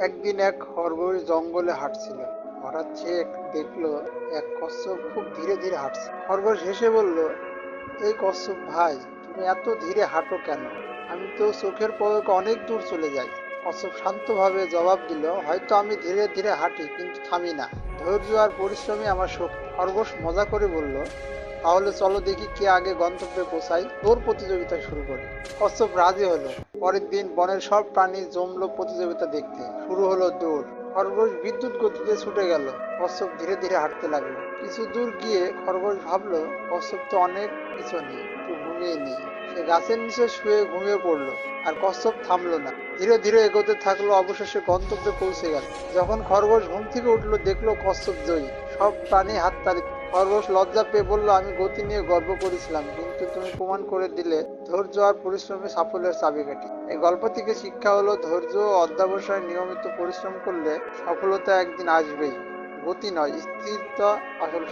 একদিন এক খরগোশ জঙ্গলে হাঁটছিল। হঠাৎ সে দেখল, এক কচ্ছপ খুব ধীরে ধীরে হাঁটছে। খরগোশ হেসে বলল, এই কচ্ছপ ভাই, তুমি এত ধীরে হাঁটো কেন? আমি তো চোখের পলকে অনেক দূর চলে যাই। কচ্ছপ শান্তভাবে জবাব দিল, হয়তো আমি ধীরে ধীরে হাঁটি, কিন্তু থামি না। ধৈর্য আর পরিশ্রমই আমার শক্তি। খরগোশ মজা করে বলল, তাহলে চলো দেখি কে আগে গন্তব্যে পৌঁছাই তোর প্রতিযোগিতা শুরু করি। কচ্ছপ রাজি হলো। পরের দিন বনের সব প্রাণী জমলো প্রতিযোগিতা দেখতে। শুরু হলো দৌড়। খরগোশ বিদ্যুৎ গতিতে ছুটে গেল। কচ্ছপ ধীরে ধীরে হাঁটতে লাগল। কিছু দূর গিয়ে খরগোশ ভাবলো, কচ্ছপ তো অনেক পিছনে, একটু ঘুমিয়ে নিই। সে গাছের নিচে শুয়ে ঘুমিয়ে পড়ল আর কচ্ছপ থামলো না। ধীরে ধীরে এগোতে থাকল, অবশেষে গন্তব্যে পৌঁছে গেল। যখন খরগোশ ঘুম থেকে উঠল, দেখল কচ্ছপ জয়ী। সব প্রাণী হাততালি খরগোশ লজ্জা পেয়ে বলল, আমি গতি নিয়ে গর্ব করেছিলাম, কিন্তু তুমি প্রমাণ করে দিলে ধৈর্য আর পরিশ্রমে সাফল্যের চাবিকাঠি। এই গল্প থেকে শিক্ষা হলো, ধৈর্য অধ্যাবসায় নিয়মিত পরিশ্রম করলে সফলতা একদিন আসবেই, গতি নয়, স্থিরতা আসল